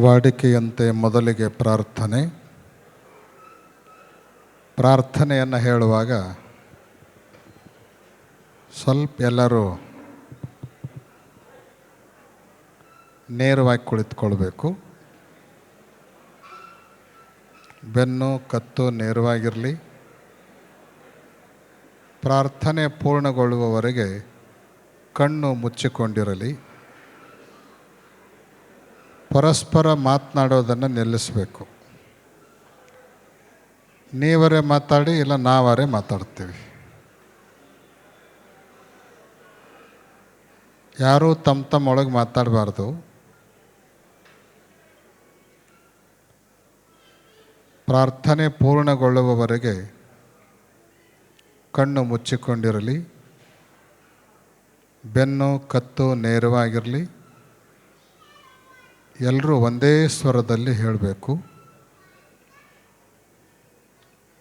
ವಾಡಿಕೆಯಂತೆ ಮೊದಲಿಗೆ ಪ್ರಾರ್ಥನೆ. ಪ್ರಾರ್ಥನೆಯನ್ನು ಹೇಳುವಾಗ ಸ್ವಲ್ಪ ಎಲ್ಲರೂ ನೇರವಾಗಿ ಕುಳಿತುಕೊಳ್ಬೇಕು. ಬೆನ್ನು, ಕತ್ತು ನೇರವಾಗಿರಲಿ. ಪ್ರಾರ್ಥನೆ ಪೂರ್ಣಗೊಳ್ಳುವವರೆಗೆ ಕಣ್ಣು ಮುಚ್ಚಿಕೊಂಡಿರಲಿ. ಪರಸ್ಪರ ಮಾತನಾಡೋದನ್ನು ನಿಲ್ಲಿಸಬೇಕು. ನೀವರೇ ಮಾತಾಡಿ, ಇಲ್ಲ ನಾವರೇ ಮಾತಾಡ್ತೀವಿ. ಯಾರೂ ತಮ್ಮ ತಮ್ಮೊಳಗೆ ಮಾತಾಡಬಾರ್ದು. ಪ್ರಾರ್ಥನೆ ಪೂರ್ಣಗೊಳ್ಳುವವರೆಗೆ ಕಣ್ಣು ಮುಚ್ಚಿಕೊಂಡಿರಲಿ, ಬೆನ್ನು ಕತ್ತು ನೇರವಾಗಿರಲಿ. ಎಲ್ಲರೂ ಒಂದೇ ಸ್ವರದಲ್ಲಿ ಹೇಳಬೇಕು.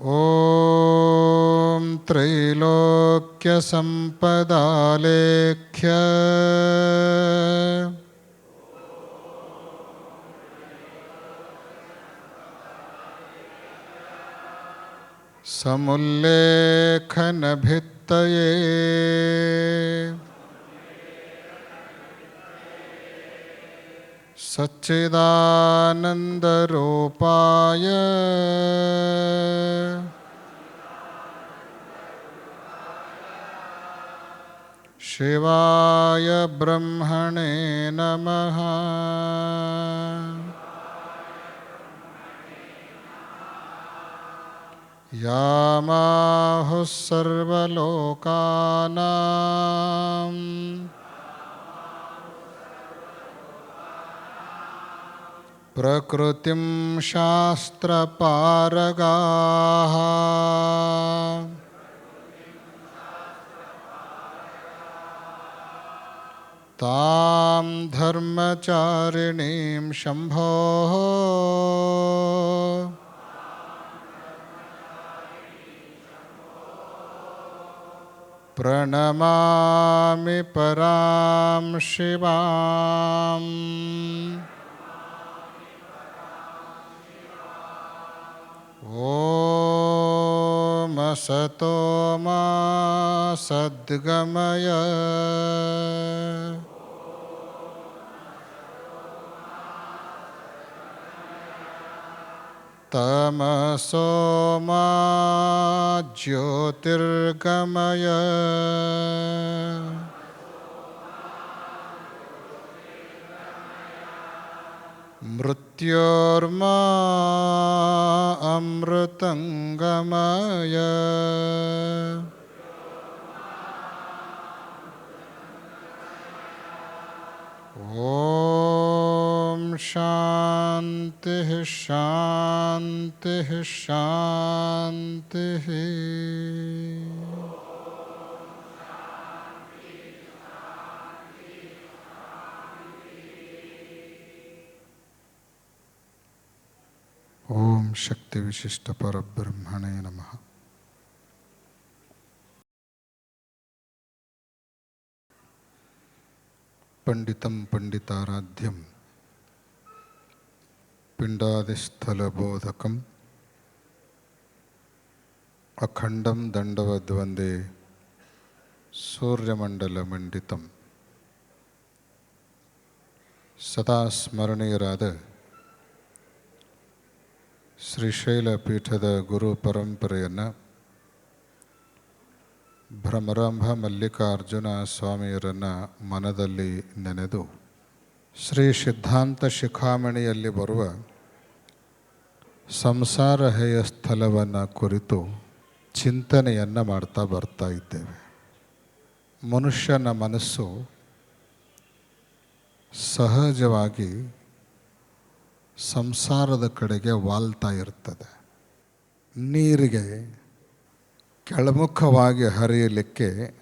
ಓಂ ತ್ರೈಲೋಕ್ಯ ಸಂಪದಾಲೇಖ್ಯ. ಸಮುಲ್ಲೇಖನ सच्चिदानन्दरूपाय। शिवाय ब्रह्मणे नमः। यामाहुः सर्वलोकानाम् प्रकृतिं शास्त्रपारगाः। तां धर्मचारिणीं शम्भोः। प्रणमामि परां शिवाम्। ॐ असतो मा सद्गमय तमसो मा ज्योतिर्गमय मृत्योर्मा अमृतङ्गमय। ॐ शान्तिः शान्तिः शान्तिः சக்தி விசிஷ்ட பரபிரம்மணே நமகா पण्डितं पण्डिताराध्यं पिण्डादिस्थलबोधकम् अखण्डं दण्डवद्वन्दे सूर्यमण्डलमण्डितं सदा स्मरणीयराद ಶ್ರೀಶೈಲ ಪೀಠದ ಗುರು ಪರಂಪರೆಯನ್ನು ಭ್ರಮರಂಭ ಮಲ್ಲಿಕಾರ್ಜುನ ಸ್ವಾಮಿಯರನ್ನು ಮನದಲ್ಲಿ ನೆನೆದು ಶ್ರೀ ಸಿದ್ಧಾಂತ ಶಿಖಾಮಣಿಯಲ್ಲಿ ಬರುವ ಸಂಸಾರ ಹೇಯ ಸ್ಥಳವನ್ನು ಕುರಿತು ಚಿಂತನೆಯನ್ನು ಮಾಡ್ತಾ ಬರ್ತಾ ಇದ್ದೇವೆ. ಮನುಷ್ಯನ ಮನಸ್ಸು ಸಹಜವಾಗಿ ಸಂಸಾರದ ಕಡೆಗೆ ವಾಲ್ತಾ ಇರ್ತದೆ. ನೀರಿಗೆ ಕೆಳಮುಖವಾಗಿ ಹರಿಯಲಿಕ್ಕೆ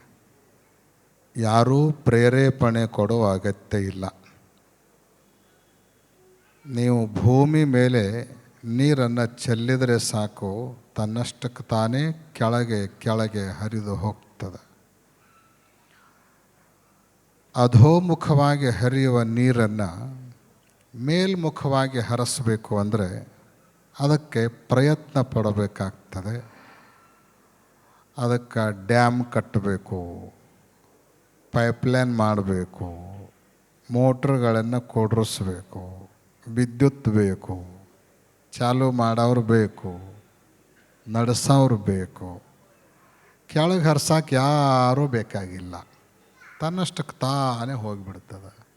ಯಾರೂ ಪ್ರೇರೇಪಣೆ ಕೊಡೋ ಅಗತ್ಯ ಇಲ್ಲ. ನೀವು ಭೂಮಿ ಮೇಲೆ ನೀರನ್ನು ಚೆಲ್ಲಿದರೆ ಸಾಕು, ತನ್ನಷ್ಟಕ್ಕೆ ತಾನೇ ಕೆಳಗೆ ಕೆಳಗೆ ಹರಿದು ಹೋಗ್ತದೆ. ಅಧೋಮುಖವಾಗಿ ಹರಿಯುವ ನೀರನ್ನು ಮೇಲ್ಮುಖವಾಗಿ ಹರಸಬೇಕು ಅಂದರೆ ಅದಕ್ಕೆ ಪ್ರಯತ್ನ ಪಡಬೇಕಾಗ್ತದೆ. ಅದಕ್ಕೆ ಡ್ಯಾಮ್ ಕಟ್ಟಬೇಕು, ಪೈಪ್ಲೈನ್ ಮಾಡಬೇಕು, ಮೋಟ್ರ್ಗಳನ್ನು ಕೊಡ್ರಿಸ್ಬೇಕು, ವಿದ್ಯುತ್ ಬೇಕು, ಚಾಲು ಮಾಡೋರು ಬೇಕು, ನಡೆಸೋರು ಬೇಕು. ಕೆಳಗೆ ಹರ್ಸಕ್ಕೆ ಯಾರೂ ಬೇಕಾಗಿಲ್ಲ. ತನ್ನಷ್ಟಕ್ಕೆ ತಾನೇ ಹೋಗಿಬಿಡ್ತದೆ.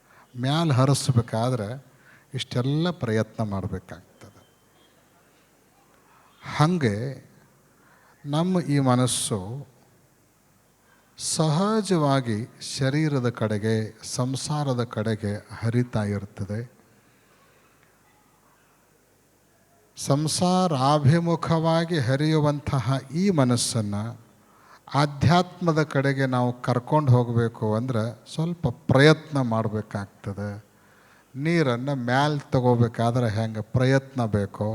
ಮ್ಯಾಲೆ ಹರಿಸ್ಬೇಕಾದ್ರೆ ಇಷ್ಟೆಲ್ಲ ಪ್ರಯತ್ನ ಮಾಡಬೇಕಾಗ್ತದೆ. ಹಾಗೆ ನಮ್ಮ ಈ ಮನಸ್ಸು ಸಹಜವಾಗಿ ಶರೀರದ ಕಡೆಗೆ, ಸಂಸಾರದ ಕಡೆಗೆ ಹರಿತಾ ಇರ್ತದೆ. ಸಂಸಾರಾಭಿಮುಖವಾಗಿ ಹರಿಯುವಂತಹ ಈ ಮನಸ್ಸನ್ನು ಆಧ್ಯಾತ್ಮದ ಕಡೆಗೆ ನಾವು ಕರ್ಕೊಂಡು ಹೋಗಬೇಕು ಅಂದರೆ ಸ್ವಲ್ಪ ಪ್ರಯತ್ನ ಮಾಡಬೇಕಾಗ್ತದೆ. ನೀರನ್ನು ಮ್ಯಾಲ್ ತಗೋಬೇಕಾದ್ರೆ ಹೆಂಗೆ ಪ್ರಯತ್ನ ಬೇಕೋ,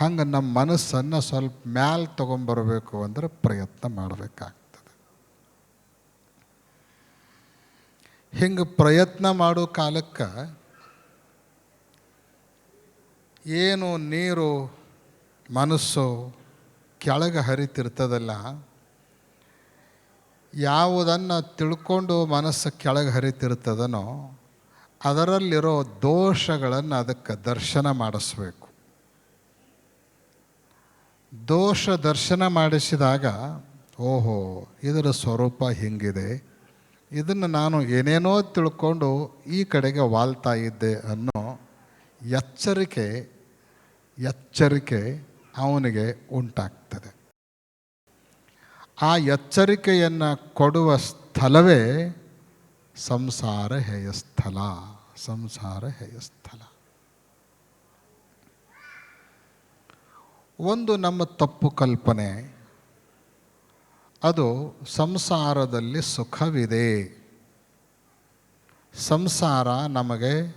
ಹಂಗೆ ನಮ್ಮ ಮನಸ್ಸನ್ನು ಸ್ವಲ್ಪ ಮ್ಯಾಲ್ ತೊಗೊಂಬರಬೇಕು ಅಂದರೆ ಪ್ರಯತ್ನ ಮಾಡಬೇಕಾಗ್ತದೆ. ಹಿಂಗೆ ಪ್ರಯತ್ನ ಮಾಡೋ ಕಾಲಕ್ಕೆ ಏನು ನೀರು ಮನಸ್ಸು ಕೆಳಗೆ ಹರಿತಿರ್ತದಲ್ಲ, ಯಾವುದನ್ನು ತಿಳ್ಕೊಂಡು ಮನಸ್ಸು ಕೆಳಗೆ ಹರಿತಿರ್ತದನೋ ಅದರಲ್ಲಿರೋ ದೋಷಗಳನ್ನು ಅದಕ್ಕೆ ದರ್ಶನ ಮಾಡಿಸ್ಬೇಕು. ದೋಷ ದರ್ಶನ ಮಾಡಿಸಿದಾಗ, ಓಹೋ, ಇದರ ಸ್ವರೂಪ ಹಿಂಗಿದೆ. ಇದನ್ನು ನಾನು ಏನೇನೋ ತಿಳ್ಕೊಂಡು ಈ ಕಡೆಗೆ ವಾಲ್ತಾ ಇದ್ದೆ ಅನ್ನೋ ಎಚ್ಚರಿಕೆ ಎಚ್ಚರಿಕೆ ಅವನಿಗೆ ಉಂಟಾಗ್ತದೆ. ಆ ಎಚ್ಚರಿಕೆಯನ್ನು ಕೊಡುವ ಸ್ಥಳವೇ ಸಂಸಾರ ಹೇಯ ಸ್ಥಲ ಸಂಸಾರ ಹೇಯ ಸ್ಥಲ ಒಂದು ನಮ್ಮ ತಪ್ಪು ಕಲ್ಪನೆ, ಅದು ಸಂಸಾರದಲ್ಲಿ ಸುಖವಿದೆ. ಸಂಸಾರ ನಮಗೆ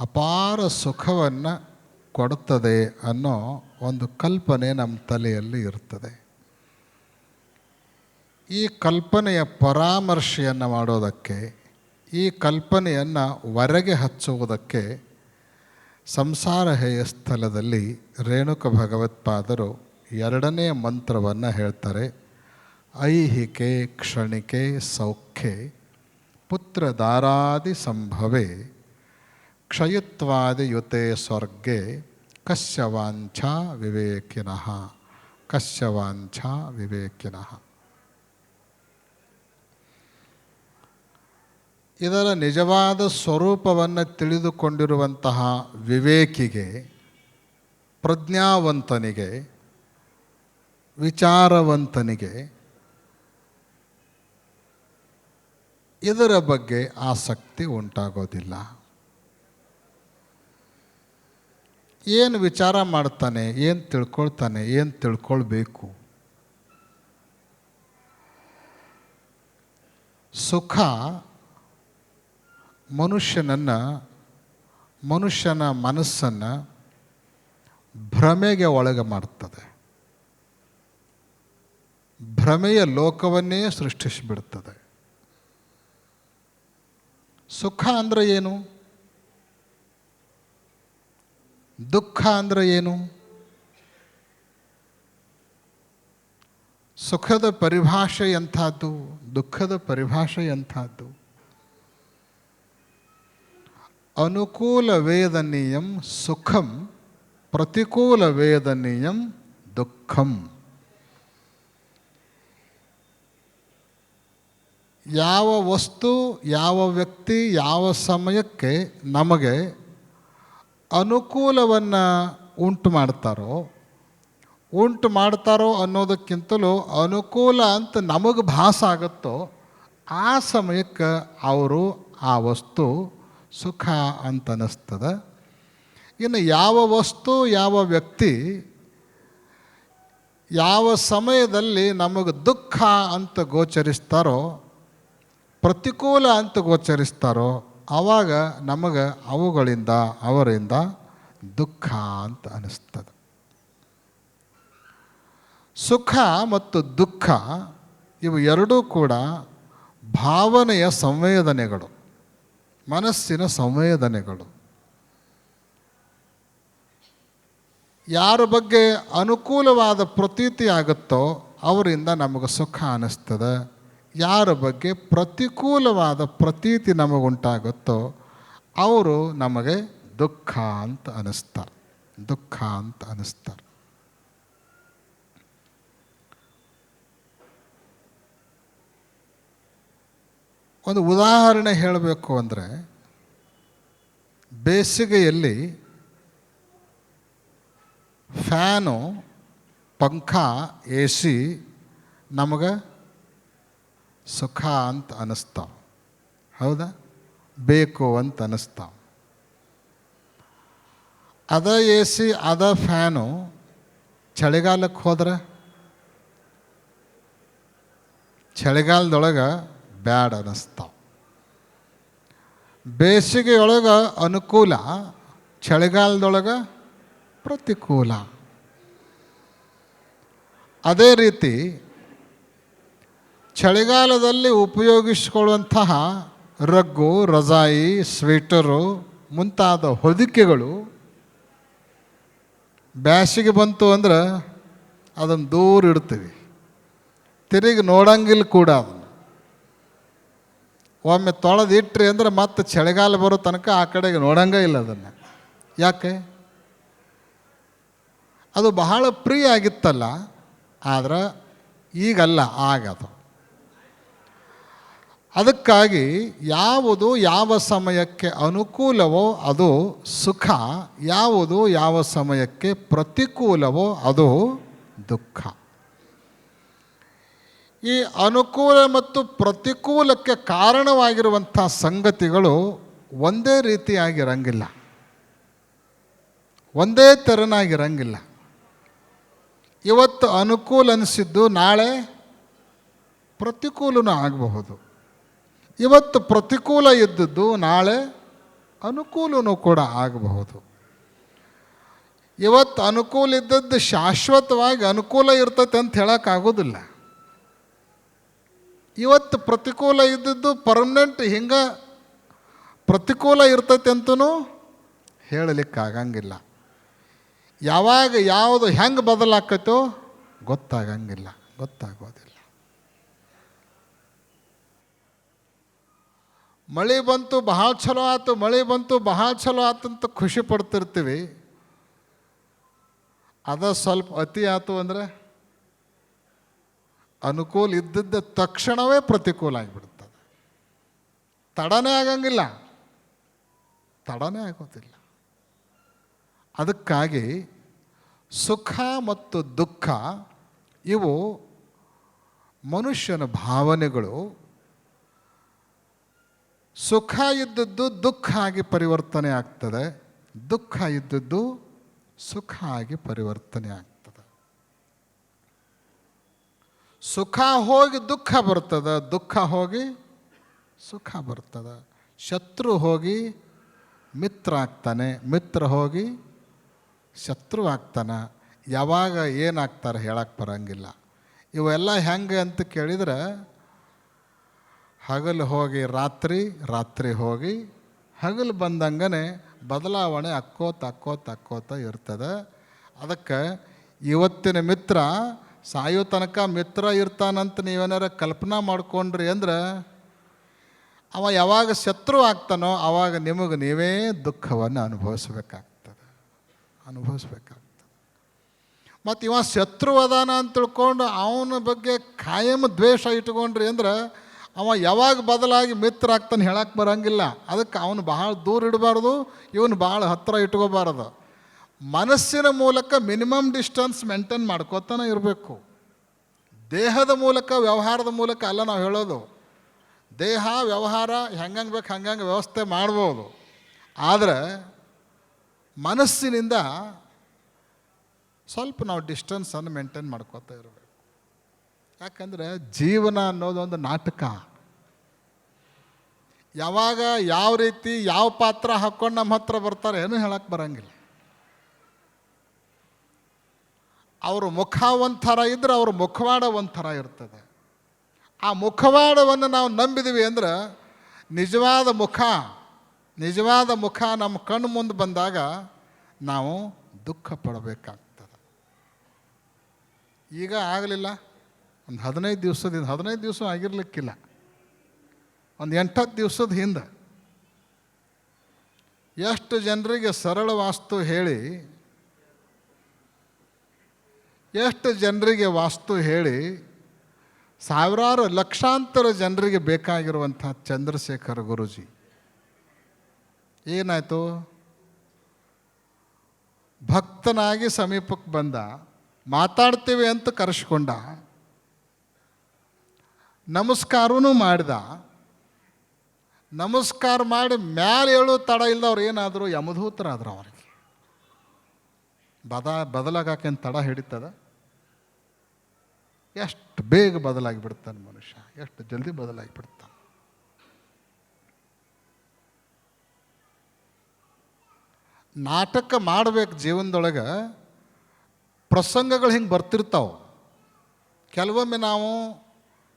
ಅಪಾರ ಸುಖವನ್ನು ಕೊಡುತ್ತದೆ ಅನ್ನೋ ಒಂದು ಕಲ್ಪನೆ ನಮ್ಮ ತಲೆಯಲ್ಲಿ ಇರ್ತದೆ. ಈ ಕಲ್ಪನೆಯ ಪರಾಮರ್ಶೆಯನ್ನು ಮಾಡೋದಕ್ಕೆ, ಈ ಕಲ್ಪನೆಯನ್ನು ಹೊರಗೆ ಹಚ್ಚುವುದಕ್ಕೆ ಸಂಸಾರ ಹೇಯ ಸ್ಥಳದಲ್ಲಿ ರೇಣುಕ ಭಗವತ್ಪಾದರು ಎರಡನೇ ಮಂತ್ರವನ್ನು ಹೇಳ್ತಾರೆ. ಐಹಿಕೆ ಕ್ಷಣಿಕೆ ಸೌಖ್ಯೆ ಪುತ್ರದಾರಾದಿ ಸಂಭವೆ ಕ್ಷಯತ್ವಾದಿಯುತೆ ಸ್ವರ್ಗೆ ಕಶ್ಯವಾಂಛ ವಿವೇಕಿನಃ ಕಶ್ಯವಾಂಛ ವಿವೇಕಿನಃ. ಇದರ ನಿಜವಾದ ಸ್ವರೂಪವನ್ನು ತಿಳಿದುಕೊಂಡಿರುವಂತಹ ವಿವೇಕಿಗೆ, ಪ್ರಜ್ಞಾವಂತನಿಗೆ, ವಿಚಾರವಂತನಿಗೆ ಇದರ ಬಗ್ಗೆ ಆಸಕ್ತಿ ಉಂಟಾಗೋದಿಲ್ಲ. ಏನು ವಿಚಾರ ಮಾಡ್ತಾನೆ, ಏನು ತಿಳ್ಕೊಳ್ತಾನೆ, ಏನು ತಿಳ್ಕೊಳ್ಬೇಕು? ಸುಖ ಮನುಷ್ಯನನ್ನು, ಮನುಷ್ಯನ ಮನಸ್ಸನ್ನು ಭ್ರಮೆಗೆ ಒಳಗೆ ಮಾಡ್ತದೆ. ಭ್ರಮೆಯ ಲೋಕವನ್ನೇ ಸೃಷ್ಟಿಸಿಬಿಡುತ್ತದೆ ಸುಖ ಅಂದರೆ ಏನು? ದುಃಖ ಅಂದರೆ ಏನು? ಸುಖದ ಪರಿಭಾಷೆ ಎಂಥದ್ದು? ದುಃಖದ ಪರಿಭಾಷೆ ಎಂಥದ್ದು? ಅನುಕೂಲ ವೇದನೀಯಂ ಸುಖಂ, ಪ್ರತಿಕೂಲ ವೇದನೀಯಂ ದುಃಖಂ. ಯಾವ ವಸ್ತು, ಯಾವ ವ್ಯಕ್ತಿ, ಯಾವ ಸಮಯಕ್ಕೆ ನಮಗೆ ಅನುಕೂಲವನ್ನು ಉಂಟು ಮಾಡ್ತಾರೋ ಉಂಟು ಮಾಡ್ತಾರೋ ಅನ್ನೋದಕ್ಕಿಂತಲೂ ಅನುಕೂಲ ಅಂತ ನಮಗೆ ಭಾಸ ಆಗುತ್ತೋ, ಆ ಸಮಯಕ್ಕೆ ಅವರು ಆ ವಸ್ತು ಸುಖ ಅಂತ ಅನ್ನಿಸ್ತದೆ ಇನ್ನು ಯಾವ ವಸ್ತು, ಯಾವ ವ್ಯಕ್ತಿ ಯಾವ ಸಮಯದಲ್ಲಿ ನಮಗೆ ದುಃಖ ಅಂತ ಗೋಚರಿಸ್ತಾರೋ, ಪ್ರತಿಕೂಲ ಅಂತ ಗೋಚರಿಸ್ತಾರೋ, ಆವಾಗ ನಮಗೆ ಅವುಗಳಿಂದ, ಅವರಿಂದ ದುಃಖ ಅಂತ ಅನ್ನಿಸ್ತದೆ ಸುಖ ಮತ್ತು ದುಃಖ ಇವು ಎರಡೂ ಕೂಡ ಭಾವನೆಯ ಸಂವೇದನೆಗಳು. ಮನಸ್ಸಿನ ಸಂವೇದನೆಗಳು. ಯಾರ ಬಗ್ಗೆ ಅನುಕೂಲವಾದ ಪ್ರತೀತಿ ಆಗುತ್ತೋ ಅವರಿಂದ ನಮಗೆ ಸುಖ ಅನ್ನಿಸ್ತದೆ. ಯಾರ ಬಗ್ಗೆ ಪ್ರತಿಕೂಲವಾದ ಪ್ರತೀತಿ ನಮಗುಂಟಾಗುತ್ತೋ ಅವರು ನಮಗೆ ದುಃಖ ಅಂತ ಅನ್ನಿಸ್ತಾರೆ. ದುಃಖ ಅಂತ ಅನ್ನಿಸ್ತಾರೆ. ಒಂದು ಉದಾಹರಣೆ ಹೇಳಬೇಕು ಅಂದರೆ ಬೇಸಿಗೆಯಲ್ಲಿ ಫ್ಯಾನು, ಪಂಖ, ಎ ಸಿ ನಮಗೆ ಸುಖ ಅಂತ ಅನ್ನಿಸ್ತಾವ ಹೌದಾ? ಬೇಕು ಅಂತ ಅನ್ನಿಸ್ತಾವ ಅದ ಎ ಸಿ, ಅದ ಫ್ಯಾನು ಚಳಿಗಾಲಕ್ಕೆ ಹೋದ್ರೆ? ಚಳಿಗಾಲದೊಳಗೆ ಬ್ಯಾಡ್ ಅನ್ನಿಸ್ತಾವ ಬೇಸಿಗೆಯೊಳಗೆ ಅನುಕೂಲ, ಚಳಿಗಾಲದೊಳಗೆ ಪ್ರತಿಕೂಲ. ಅದೇ ರೀತಿ ಚಳಿಗಾಲದಲ್ಲಿ ಉಪಯೋಗಿಸಿಕೊಳ್ಳುವಂತಹ ರಗ್ಗು, ರಜಾಯಿ, ಸ್ವೆಟರು ಮುಂತಾದ ಹೊದಿಕೆಗಳು ಬ್ಯಾಸಿಗೆ ಬಂತು ಅಂದ್ರೆ ಅದನ್ನು ದೂರ ಇಡ್ತೀವಿ. ತಿರುಗಿ ನೋಡಂಗಿಲ್ಲ ಕೂಡ ಅದನ್ನು ಒಮ್ಮೆ ತೊಳೆದು ಇಟ್ರಿ ಅಂದ್ರೆ ಮತ್ತೆ ಚಳಿಗಾಲ ಬರೋ ತನಕ ಆ ಕಡೆಗೆ ನೋಡಂಗ ಇಲ್ಲ ಅದನ್ನು. ಯಾಕೆ? ಅದು ಬಹಳ ಪ್ರಿಯ ಆಗಿತ್ತಲ್ಲ, ಆದ್ರೆ ಈಗಲ್ಲ, ಆಗದು. ಅದಕ್ಕಾಗಿ ಯಾವುದು ಯಾವ ಸಮಯಕ್ಕೆ ಅನುಕೂಲವೋ ಅದು ಸುಖ, ಯಾವುದು ಯಾವ ಸಮಯಕ್ಕೆ ಪ್ರತಿಕೂಲವೋ ಅದು ದುಃಖ. ಈ ಅನುಕೂಲ ಮತ್ತು ಪ್ರತಿಕೂಲಕ್ಕೆ ಕಾರಣವಾಗಿರುವಂಥ ಸಂಗತಿಗಳು ಒಂದೇ ರೀತಿಯಾಗಿರಂಗಿಲ್ಲ. ಒಂದೇ ತೆರನಾಗಿರಂಗಿಲ್ಲ. ಇವತ್ತು ಅನುಕೂಲ ಅನಿಸಿದ್ದು ನಾಳೆ ಪ್ರತಿಕೂಲನೂ ಆಗಬಹುದು. ಇವತ್ತು ಪ್ರತಿಕೂಲ ಇದ್ದದ್ದು ನಾಳೆ ಅನುಕೂಲನೂ ಕೂಡ ಆಗಬಹುದು. ಇವತ್ತು ಅನುಕೂಲ ಇದ್ದದ್ದು ಶಾಶ್ವತವಾಗಿ ಅನುಕೂಲ ಇರ್ತೈತೆ ಅಂತ ಹೇಳೋಕ್ಕಾಗೋದಿಲ್ಲ. ಇವತ್ತು ಪ್ರತಿಕೂಲ ಇದ್ದದ್ದು ಪರ್ಮನೆಂಟ್ ಹಿಂಗೆ ಪ್ರತಿಕೂಲ ಇರ್ತೈತೆ ಅಂತೂ ಹೇಳಲಿಕ್ಕಾಗಂಗಿಲ್ಲ. ಯಾವಾಗ ಯಾವುದು ಹೆಂಗೆ ಬದಲಾಕತ್ತೋ ಗೊತ್ತಾಗಂಗಿಲ್ಲ, ಗೊತ್ತಾಗೋದಿಲ್ಲ. ಮಳೆ ಬಂತು ಬಹಳ ಚಲೋ ಆಯ್ತು ಮಳೆ ಬಂತು ಬಹಳ ಚಲೋ ಆಯ್ತು ಅಂತ ಖುಷಿ ಪಡ್ತಿರ್ತೀವಿ. ಅದ ಸ್ವಲ್ಪ ಅತಿ ಆಯ್ತು ಅಂದರೆ ಅನುಕೂಲ ಇದ್ದದ್ದ ತಕ್ಷಣವೇ ಪ್ರತಿಕೂಲ ಆಗಿಬಿಡ್ತದೆ. ತಡನೇ ಆಗಂಗಿಲ್ಲ. ತಡನೇ ಆಗೋದಿಲ್ಲ. ಅದಕ್ಕಾಗಿ ಸುಖ ಮತ್ತು ದುಃಖ ಇವು ಮನುಷ್ಯನ ಭಾವನೆಗಳು ಸುಖ ಇದ್ದದ್ದು ದುಃಖ ಆಗಿ ಪರಿವರ್ತನೆ ಆಗ್ತದೆ. ದುಃಖ ಇದ್ದದ್ದು ಸುಖ ಆಗಿ ಪರಿವರ್ತನೆ ಆಗ್ತದೆ. ಸುಖ ಹೋಗಿ ದುಃಖ ಬರ್ತದೆ, ದುಃಖ ಹೋಗಿ ಸುಖ ಬರ್ತದೆ. ಶತ್ರು ಹೋಗಿ ಮಿತ್ರ ಆಗ್ತಾನೆ, ಮಿತ್ರ ಹೋಗಿ ಶತ್ರು ಆಗ್ತಾನೆ. ಯಾವಾಗ ಏನಾಗ್ತಾರೆ ಹೇಳಕ್ಕೆ ಬರಂಗಿಲ್ಲ. ಇವೆಲ್ಲ ಹೆಂಗೆ ಅಂತ ಕೇಳಿದ್ರೆ, ಹಗಲು ಹೋಗಿ ರಾತ್ರಿ ರಾತ್ರಿ ಹೋಗಿ ಹಗಲು ಬಂದಂಗೆ ಬದಲಾವಣೆ ಅಕ್ಕೋತ ಅಕ್ಕೋತ ಅಕ್ಕೋತ ಇರ್ತದೆ. ಅದಕ್ಕೆ ಇವತ್ತಿನ ಮಿತ್ರ ಸಾಯೋ ತನಕ ಮಿತ್ರ ಇರ್ತಾನಂತ ನೀವೇನಾರ ಕಲ್ಪನಾ ಮಾಡ್ಕೊಂಡ್ರಿ ಅಂದ್ರೆ, ಅವ ಯಾವಾಗ ಶತ್ರು ಆಗ್ತಾನೋ ಆವಾಗ ನಿಮಗೆ ನೀವೇ ದುಃಖವನ್ನು ಅನುಭವಿಸ್ಬೇಕಾಗ್ತದೆ. ಅನುಭವಿಸ್ಬೇಕಾಗ್ತದೆ. ಮತ್ತು ಇವ ಶತ್ರು ಅದಾನ ಅಂತ ತಿಳ್ಕೊಂಡು ಅವನ ಬಗ್ಗೆ ಖಾಯಂ ದ್ವೇಷ ಇಟ್ಕೊಂಡ್ರಿ ಅಂದ್ರೆ, ಅವ ಯಾವಾಗ ಬದಲಾಗಿ ಮಿತ್ರ ಆಗ್ತಾನೆ ಹೇಳಕ್ಕೆ ಬರೋಂಗಿಲ್ಲ. ಅದಕ್ಕೆ ಅವನು ಬಹಳ ದೂರ ಇಡಬಾರ್ದು, ಇವನು ಭಾಳ ಹತ್ತಿರ ಇಟ್ಕೋಬಾರ್ದು. ಮನಸ್ಸಿನ ಮೂಲಕ ಮಿನಿಮಮ್ ಡಿಸ್ಟೆನ್ಸ್ ಮೇಂಟೈನ್ ಮಾಡ್ಕೋತಾನೆ ಇರಬೇಕು. ದೇಹದ ಮೂಲಕ, ವ್ಯವಹಾರದ ಮೂಲಕ ಅಲ್ಲ ನಾವು ಹೇಳೋದು. ದೇಹ, ವ್ಯವಹಾರ ಹೆಂಗಂಗೆ ಬೇಕು ಹಂಗಂಗೆ ವ್ಯವಸ್ಥೆ ಮಾಡ್ಬೋದು. ಆದರೆ ಮನಸ್ಸಿನಿಂದ ಸ್ವಲ್ಪ ನಾವು ಡಿಸ್ಟೆನ್ಸನ್ನು ಮೇಂಟೈನ್ ಮಾಡ್ಕೋತಾ ಇರಬೇಕು. ಯಾಕಂದರೆ ಜೀವನ ಅನ್ನೋದೊಂದು ನಾಟಕ. ಯಾವಾಗ ಯಾವ ರೀತಿ ಯಾವ ಪಾತ್ರ ಹಾಕ್ಕೊಂಡು ನಮ್ಮ ಹತ್ರ ಬರ್ತಾರೆ ಏನೂ ಹೇಳಕ್ಕೆ ಬರಂಗಿಲ್ಲ. ಅವ್ರ ಮುಖ ಒಂಥರ ಇದ್ದರೆ ಅವ್ರ ಮುಖವಾಡ ಒಂಥರ ಇರ್ತದೆ. ಆ ಮುಖವಾಡವನ್ನು ನಾವು ನಂಬಿದೀವಿ ಅಂದ್ರೆ ನಿಜವಾದ ಮುಖ ನಿಜವಾದ ಮುಖ ನಮ್ಮ ಕಣ್ಣು ಮುಂದೆ ಬಂದಾಗ ನಾವು ದುಃಖ ಪಡಬೇಕಾಗ್ತದೆ. ಈಗ ಆಗಲಿಲ್ಲ. ಒಂದು ಹದಿನೈದು ದಿವಸದಿಂದ ಹದಿನೈದು ದಿವಸ ಆಗಿರ್ಲಿಕ್ಕಿಲ್ಲ. ಒಂದು ಎಂಟತ್ತು ದಿವಸದ ಹಿಂದೆ ಎಷ್ಟು ಜನರಿಗೆ ಸರಳ ವಾಸ್ತು ಹೇಳಿ ಎಷ್ಟು ಜನರಿಗೆ ವಾಸ್ತು ಹೇಳಿ ಸಾವಿರಾರು ಲಕ್ಷಾಂತರ ಜನರಿಗೆ ಬೇಕಾಗಿರುವಂಥ ಚಂದ್ರಶೇಖರ್ ಗುರುಜಿ. ಏನಾಯಿತು? ಭಕ್ತನಾಗಿ ಸಮೀಪಕ್ಕೆ ಬಂದ, ಮಾತಾಡ್ತೀವಿ ಅಂತ ಕರೆಸ್ಕೊಂಡ ನಮಸ್ಕಾರವೂ ಮಾಡಿದ. ನಮಸ್ಕಾರ ಮಾಡಿ ಮ್ಯಾಲೆ ಹೇಳೋ ತಡ ಇಲ್ದವ್ರು ಏನಾದರೂ ಯಮಧೂತರಾದ್ರು ಅವರಿಗೆ. ಬದ, ಬದಲಾಗಕ್ಕೆ ತಡ ಹಿಡಿತದ? ಎಷ್ಟು ಬೇಗ ಬದಲಾಗಿ ಬಿಡ್ತಾನೆ ಮನುಷ್ಯ, ಎಷ್ಟು ಜಲ್ದಿ ಬದಲಾಗಿ ಬಿಡ್ತಾನೆ ನಾಟಕ ಮಾಡಬೇಕು ಜೀವನದೊಳಗೆ ಪ್ರಸಂಗಗಳು ಹಿಂಗೆ ಬರ್ತಿರ್ತಾವೆ. ಕೆಲವೊಮ್ಮೆ ನಾವು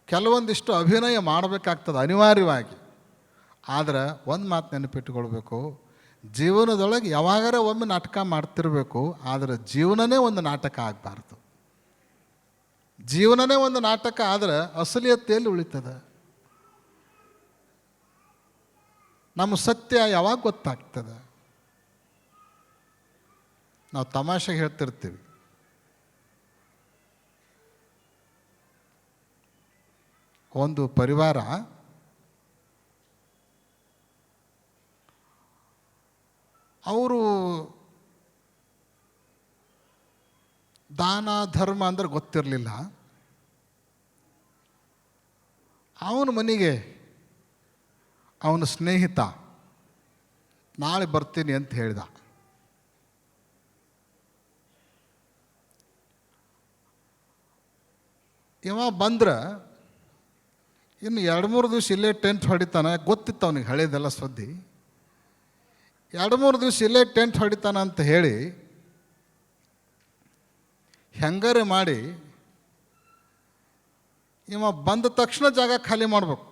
ಕೆಲವೊಂದಿಷ್ಟು ಅಭಿನಯ ಮಾಡಬೇಕಾಗ್ತದೆ ಅನಿವಾರ್ಯವಾಗಿ. ಆದರೆ ಒಂದು ಮಾತು ನೆನಪಿಟ್ಟುಕೊಳ್ಬೇಕು ಜೀವನದೊಳಗೆ ಯಾವಾಗಾರ ಒಮ್ಮೆ ನಾಟಕ ಮಾಡ್ತಿರಬೇಕು, ಆದರೆ ಜೀವನನೇ ಒಂದು ನಾಟಕ ಆಗಬಾರ್ದು. ಜೀವನನೇ ಒಂದು ನಾಟಕ ಆದರೆ ಅಸಲಿಯತೆಯಲ್ಲಿ ಉಳಿತದೆ. ನಮ್ಮ ಸತ್ಯ ಯಾವಾಗ ಗೊತ್ತಾಗ್ತದೆ? ನಾವು ತಮಾಷೆಗೆ ಹೇಳ್ತಿರ್ತೀವಿ. ಒಂದು ಪರಿವಾರ ಅವರು ದಾನ ಧರ್ಮ ಅಂದ್ರೆ ಗೊತ್ತಿರಲಿಲ್ಲ. ಅವನ ಮನೆಗೆ ಅವನ ಸ್ನೇಹಿತ, ನಾಳೆ ಬರ್ತೀನಿ ಅಂತ ಹೇಳಿದ. ಇವ ಬಂದ್ರೆ ಇನ್ನು ಎರಡು ಮೂರು ದಿವಸ ಇಲ್ಲೇ ಟೆಂಟ್ ಹೊಡಿತಾನೆ, ಗೊತ್ತಿತ್ತು ಅವನಿಗೆ ಹಳೇದೆಲ್ಲ ಸುದ್ದಿ. ಎರಡು ಮೂರು ದಿವಸ ಇಲ್ಲೇ ಟೆಂಟ್ ಹೊಡಿತಾನೆ ಅಂತ ಹೇಳಿ ಹೆಂಗಾರೆ ಮಾಡಿ ಇವ ಬಂದ ತಕ್ಷಣ ಜಾಗ ಖಾಲಿ ಮಾಡ್ಬೇಕು.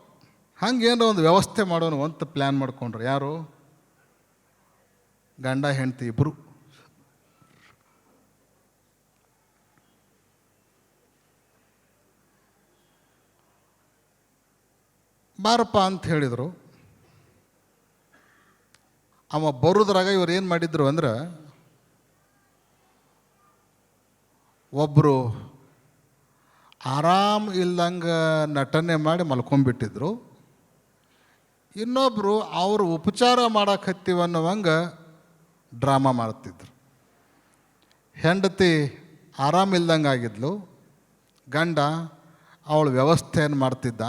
ಹಂಗೇನೋ ಒಂದು ವ್ಯವಸ್ಥೆ ಮಾಡೋನು ಅಂತ ಪ್ಲ್ಯಾನ್ ಮಾಡ್ಕೊಂಡ್ರು. ಯಾರು? ಗಂಡ, ಹೆಂಡತಿ ಇಬ್ಬರು ಬಾರಪ್ಪ ಅಂತ ಹೇಳಿದರು. ಅವ ಬರೋದ್ರಾಗ ಇವ್ರು ಏನು ಮಾಡಿದ್ರು ಅಂದ್ರೆ ಒಬ್ಬರು ಆರಾಮ್ ಇಲ್ದಂಗೆ ನಟನೆ ಮಾಡಿ ಮಲ್ಕೊಂಬಿಟ್ಟಿದ್ರು ಇನ್ನೊಬ್ಬರು ಅವರು ಉಪಚಾರ ಮಾಡಕತ್ತೀವಿ ಅನ್ನೋವಂಗೆ ಡ್ರಾಮಾ ಮಾಡ್ತಿದ್ರು. ಹೆಂಡತಿ ಆರಾಮಿಲ್ದಂಗೆ ಆಗಿದ್ಲು. ಗಂಡ ಅವಳು ವ್ಯವಸ್ಥೆಯನ್ನು ಮಾಡ್ತಿದ್ದ.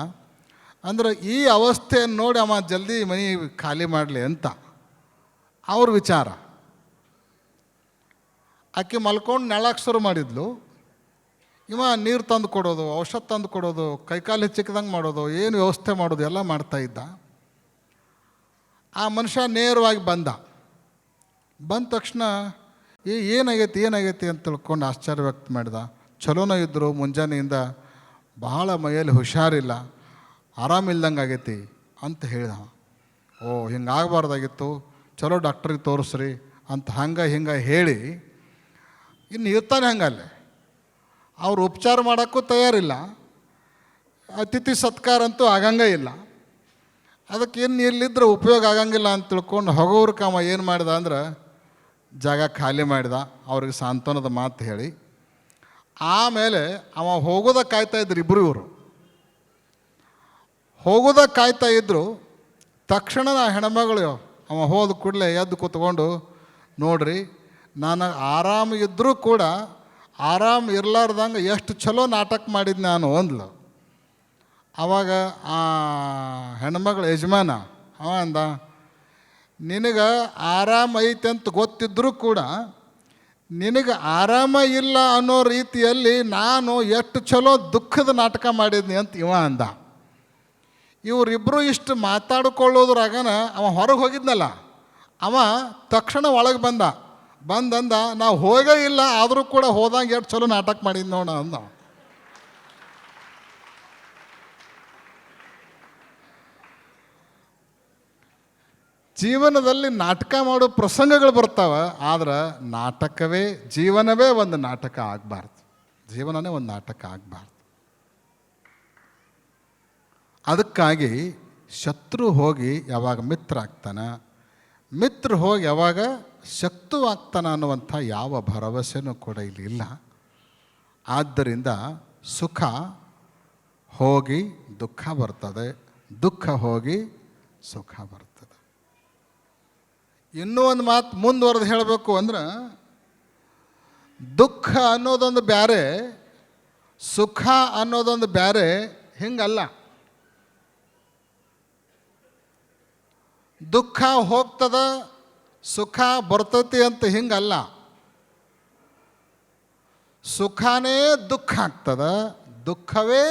ಅಂದ್ರೆ ಈ ಅವಸ್ಥೆಯನ್ನು ನೋಡಿ ಅವ ಜಲ್ದಿ ಮನೆ ಖಾಲಿ ಮಾಡಲಿ ಅಂತ. ಅವ್ರ ವಿಚಾರ. ಆಕೆ ಮಲ್ಕೊಂಡು ನೆಳಕ್ಕೆ ಶುರು ಮಾಡಿದ್ಲು. ಇವ ನೀರು ತಂದು ಕೊಡೋದು, ಔಷಧ ತಂದು ಕೊಡೋದು, ಕೈಕಾಲು ಹೆಚ್ಚಿಕ್ದಂಗೆ ಮಾಡೋದು, ಏನು ವ್ಯವಸ್ಥೆ ಮಾಡೋದು, ಎಲ್ಲ ಮಾಡ್ತಾ ಇದ್ದ. ಆ ಮನುಷ್ಯ ನೇರವಾಗಿ ಬಂದ. ಬಂದ ತಕ್ಷಣ, ಏ, ಏನಾಗೈತಿ ಏನಾಗೈತಿ ಅಂತ ತಿಳ್ಕೊಂಡು ಆಶ್ಚರ್ಯ ವ್ಯಕ್ತ ಮಾಡಿದ. ಚಲೋನ ಇದ್ದರು ಮುಂಜಾನೆಯಿಂದ ಬಹಳ ಮೈಯಲ್ಲಿ ಹುಷಾರಿಲ್ಲ, ಆರಾಮಿಲ್ದಂಗೆ ಆಗೈತಿ ಅಂತ ಹೇಳಿದ. ಓ, ಹಿಂಗೆ ಆಗಬಾರ್ದಾಗಿತ್ತು, ಚಲೋ ಡಾಕ್ಟ್ರಿಗೆ ತೋರಿಸ್ರಿ ಅಂತ ಹಂಗೆ ಹಿಂಗೆ ಹೇಳಿ ಇನ್ನು ಇರ್ತಾನೆ ಹಂಗಲ್ಲೇ. ಅವ್ರು ಉಪಚಾರ ಮಾಡೋಕ್ಕೂ ತಯಾರಿಲ್ಲ. ಅತಿಥಿ ಸತ್ಕಾರ ಅಂತೂ ಆಗಂಗೇ ಇಲ್ಲ. ಅದಕ್ಕೆ ಇನ್ನು ಇಲ್ಲಿದ್ರೆ ಉಪಯೋಗ ಆಗಂಗಿಲ್ಲ ಅಂತ ತಿಳ್ಕೊಂಡು ಹೊಗೋರು ಕಾಮ ಏನು ಮಾಡಿದ ಅಂದ್ರೆ ಜಾಗ ಖಾಲಿ ಮಾಡಿದ. ಅವ್ರಿಗೆ ಸಾಂತ್ವನದ ಮಾತು ಹೇಳಿ. ಆಮೇಲೆ ಅವ ಹೋಗೋದ ಕಾಯ್ತಾ ಇದ್ರು ಇಬ್ಬರು ಇವರು. ಹೋಗೋದ ಕಾಯ್ತಾ ಇದ್ದರು ತಕ್ಷಣ ಹೆಣ್ಮಗಳು ಅವ ಹೋದ ಕೂಡಲೇ ಎದ್ದು ಕೂತ್ಕೊಂಡು ನೋಡ್ರಿ ನಾನು ಆರಾಮ ಇದ್ದರೂ ಕೂಡ ಆರಾಮ ಇರ್ಲಾರ್ದಂಗೆ ಎಷ್ಟು ಚಲೋ ನಾಟಕ ಮಾಡಿದ್ ನಾನು ಅಂದ್ಲು. ಆವಾಗ ಆ ಹೆಣ್ಮಗಳ ಯಜಮಾನ, ಅವ ಅಂದ, ನಿನಗೆ ಆರಾಮ ಐತೆ ಅಂತ ಗೊತ್ತಿದ್ದರೂ ಕೂಡ ನಿನಗೆ ಆರಾಮ ಇಲ್ಲ ಅನ್ನೋ ರೀತಿಯಲ್ಲಿ ನಾನು ಎಷ್ಟು ಚಲೋ ದುಃಖದ ನಾಟಕ ಮಾಡಿದ್ನಿ ಅಂತ ಇವ ಅಂದ. ಇವರಿಬ್ಬರು ಇಷ್ಟು ಮಾತಾಡಿಕೊಳ್ಳೋದ್ರಾಗನ ಅವ ಹೊರಗೆ ಹೋಗಿದ್ನಲ್ಲ. ಅವ ತಕ್ಷಣ ಒಳಗೆ ಬಂದ. ಬಂದಂದ, ನಾವು ಹೋಗೇ ಇಲ್ಲ, ಆದರೂ ಕೂಡ ಹೋದಂಗೆ ಎಷ್ಟು ಚಲೋ ನಾಟಕ ಮಾಡಿದ್ ನೋಡ ಅಂದ. ಜೀವನದಲ್ಲಿ ನಾಟಕ ಮಾಡೋ ಪ್ರಸಂಗಗಳು ಬರ್ತಾವೆ, ಆದ್ರೆ ನಾಟಕವೇ, ಜೀವನವೇ ಒಂದು ನಾಟಕ ಆಗಬಾರ್ದು ಜೀವನನೇ ಒಂದು ನಾಟಕ ಆಗಬಾರ್ದು ಅದಕ್ಕಾಗಿ ಶತ್ರು ಹೋಗಿ ಯಾವಾಗ ಮಿತ್ರ ಆಗ್ತಾನ, ಮಿತ್ರ ಹೋಗಿ ಯಾವಾಗ ಶತ್ರು ಆಗ್ತಾನ ಅನ್ನುವಂಥ ಯಾವ ಭರವಸೆನೂ ಕೂಡ ಇಲ್ಲಿ ಇಲ್ಲ. ಆದ್ದರಿಂದ ಸುಖ ಹೋಗಿ ದುಃಖ ಬರ್ತದೆ, ದುಃಖ ಹೋಗಿ ಸುಖ ಬರ್ತದೆ. ಇನ್ನೂ ಒಂದು ಮಾತು ಮುಂದುವರೆದು ಹೇಳಬೇಕು ಅಂದ್ರೆ, ದುಃಖ ಅನ್ನೋದೊಂದು ಬ್ಯಾರೆ, ಸುಖ ಅನ್ನೋದೊಂದು ಬ್ಯಾರೆ ಹಿಂಗಲ್ಲ. ದುಃಖ ಹೋಗ್ತದ ಸುಖ ಬರ್ತತಿ ಅಂತ ಹಿಂಗಲ್ಲ. ಸುಖನೇ ದುಃಖ ಆಗ್ತದ, ದುಃಖವೇ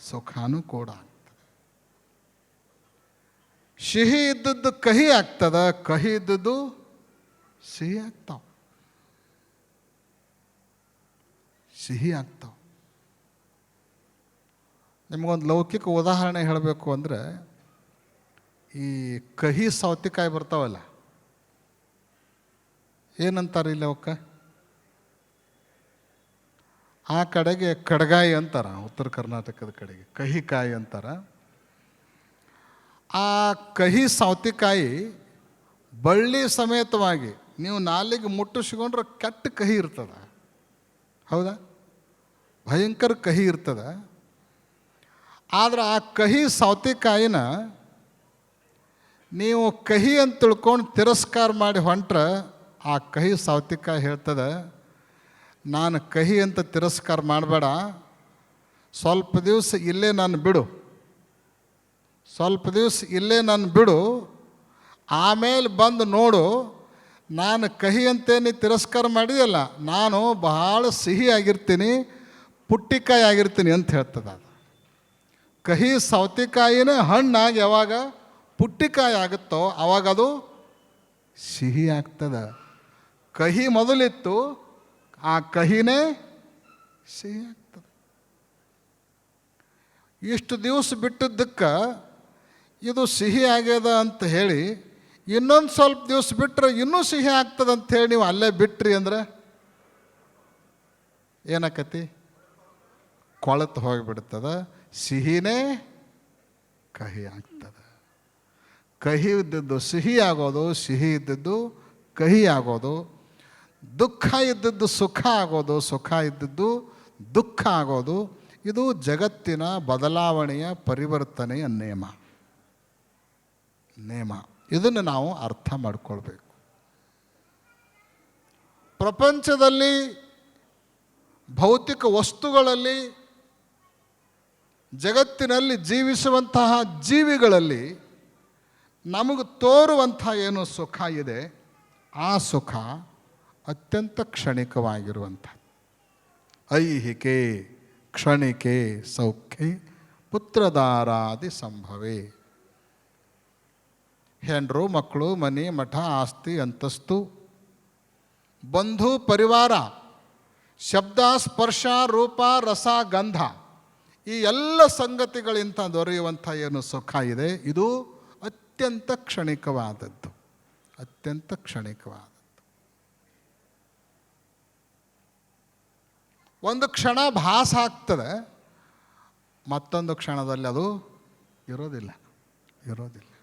ಸುಖನೂ ಕೂಡ ಆಗ್ತದೆ. ಸಿಹಿ ಇದ್ದದ್ದು ಕಹಿ ಆಗ್ತದ, ಕಹಿ ಇದ್ದದ್ದು ಸಿಹಿ ಆಗ್ತಾವ. ಸಿಹಿ ಆಗ್ತಾವ. ನಿಮಗೊಂದು ಲೌಕಿಕ ಉದಾಹರಣೆ ಹೇಳಬೇಕು ಅಂದರೆ ಈ ಕಹಿ ಸೌತೆಕಾಯಿ ಬರ್ತಾವಲ್ಲ ಏನಂತಾರೆ ಇಲ್ಲಿ ಅವಕ್ಕ? ಆ ಕಡೆಗೆ ಕಡಗಾಯಿ ಅಂತಾರ, ಉತ್ತರ ಕರ್ನಾಟಕದ ಕಡೆಗೆ. ಕಹಿಕಾಯಿ ಅಂತಾರ. ಆ ಕಹಿ ಸೌತೆಕಾಯಿ ಬಳ್ಳಿ ಸಮೇತವಾಗಿ, ನೀವು ನಾಲಿಗೆ ಮುಟ್ಟಿಸ್ಕೊಂಡ್ರೆ ಕೆಟ್ಟ ಕಹಿ ಇರ್ತದ. ಹೌದಾ? ಭಯಂಕರ ಕಹಿ ಇರ್ತದ. ಆದ್ರೆ ಆ ಕಹಿ ಸೌತೆಕಾಯಿನ ನೀವು ಕಹಿ ಅಂತ ತಿಳ್ಕೊಂಡು ತಿರಸ್ಕಾರ ಮಾಡಿ ಹೊಂಟ್ರೆ ಆ ಕಹಿ ಸೌತಿಕಾಯಿ ಹೇಳ್ತದೆ, ನಾನು ಕಹಿ ಅಂತ ತಿರಸ್ಕಾರ ಮಾಡಬೇಡ, ಸ್ವಲ್ಪ ದಿವಸ ಇಲ್ಲೇ ನಾನು ಬಿಡು, ಸ್ವಲ್ಪ ದಿವಸ ಇಲ್ಲೇ ನಾನು ಬಿಡು, ಆಮೇಲೆ ಬಂದು ನೋಡು, ನಾನು ಕಹಿ ಅಂತೇನಿ ತಿರಸ್ಕಾರ ಮಾಡಿದೆಯಲ್ಲ, ನಾನು ಬಹಳ ಸಿಹಿ ಆಗಿರ್ತೀನಿ, ಪುಟ್ಟಿಕಾಯಿ ಆಗಿರ್ತೀನಿ ಅಂತ ಹೇಳ್ತದೆ ಅದು. ಕಹಿ ಸೌತೆಕಾಯಿನೇ ಹಣ್ಣಾಗಿ ಯಾವಾಗ ಪುಟ್ಟಿಕಾಯಿ ಆಗುತ್ತೋ, ಅವಾಗ ಅದು ಸಿಹಿ ಆಗ್ತದ. ಕಹಿ ಮೊದಲಿತ್ತು, ಆ ಕಹಿನೇ ಸಿಹಿ ಆಗ್ತದೆ. ಇಷ್ಟು ದಿವಸ ಬಿಟ್ಟಿದ್ದಕ್ಕೆ ಇದು ಸಿಹಿ ಆಗ್ಯದ ಅಂತ ಹೇಳಿ, ಇನ್ನೊಂದು ಸ್ವಲ್ಪ ದಿವಸ ಬಿಟ್ಟರೆ ಇನ್ನೂ ಸಿಹಿ ಆಗ್ತದೆ ಅಂತ ಹೇಳಿ ನೀವು ಅಲ್ಲೇ ಬಿಟ್ರಿ ಅಂದ್ರೆ ಏನಾಕತಿ? ಕೊಳತು ಹೋಗಿಬಿಡ್ತದ, ಸಿಹಿನೇ ಕಹಿ ಆಗ್ತದೆ. ಕಹಿ ಇದ್ದದ್ದು ಸಿಹಿ ಆಗೋದು, ಸಿಹಿ ಇದ್ದದ್ದು ಕಹಿ ಆಗೋದು. ದುಃಖ ಇದ್ದದ್ದು ಸುಖ ಆಗೋದು, ಸುಖ ಇದ್ದದ್ದು ದುಃಖ ಆಗೋದು, ಇದು ಜಗತ್ತಿನ ಬದಲಾವಣೆಯ ಪರಿವರ್ತನೆಯ ನೇಮ ನೇಮ ಇದನ್ನು ನಾವು ಅರ್ಥ ಮಾಡಿಕೊಳ್ಬೇಕು. ಪ್ರಪಂಚದಲ್ಲಿ ಭೌತಿಕ ವಸ್ತುಗಳಲ್ಲಿ, ಜಗತ್ತಿನಲ್ಲಿ ಜೀವಿಸುವಂತಹ ಜೀವಿಗಳಲ್ಲಿ ನಮಗೆ ತೋರುವಂಥ ಏನು ಸುಖ ಇದೆ? ಆ ಸುಖ ಅತ್ಯಂತ ಕ್ಷಣಿಕವಾಗಿರುವಂಥ. ಐಹಿಕೆ, ಕ್ಷಣಿಕೆ, ಸೌಖ್ಯ ಪುತ್ರದಾರಾದಿ ಸಂಭವೇ. ಹೆಂಡ್ರು, ಮಕ್ಕಳು, ಮನೆ, ಮಠ, ಆಸ್ತಿ, ಅಂತಸ್ತು. ಬಂಧು, ಪರಿವಾರ, ಶಬ್ದ, ಸ್ಪರ್ಶ, ರೂಪ, ರಸ, ಗಂಧ ಈ ಎಲ್ಲ ಸಂಗತಿಗಳಿಂದ ದೊರೆಯುವಂಥ ಏನು ಸುಖ ಇದೆ? ಇದು ಅತ್ಯಂತ ಕ್ಷಣಿಕವಾದದ್ದು. ಅತ್ಯಂತ ಕ್ಷಣಿಕವಾದದ್ದು ಒಂದು ಕ್ಷಣ ಭಾಸ ಆಗ್ತದೆ ಮತ್ತೊಂದು ಕ್ಷಣದಲ್ಲಿ ಅದು ಇರೋದಿಲ್ಲ ಇರೋದಿಲ್ಲ.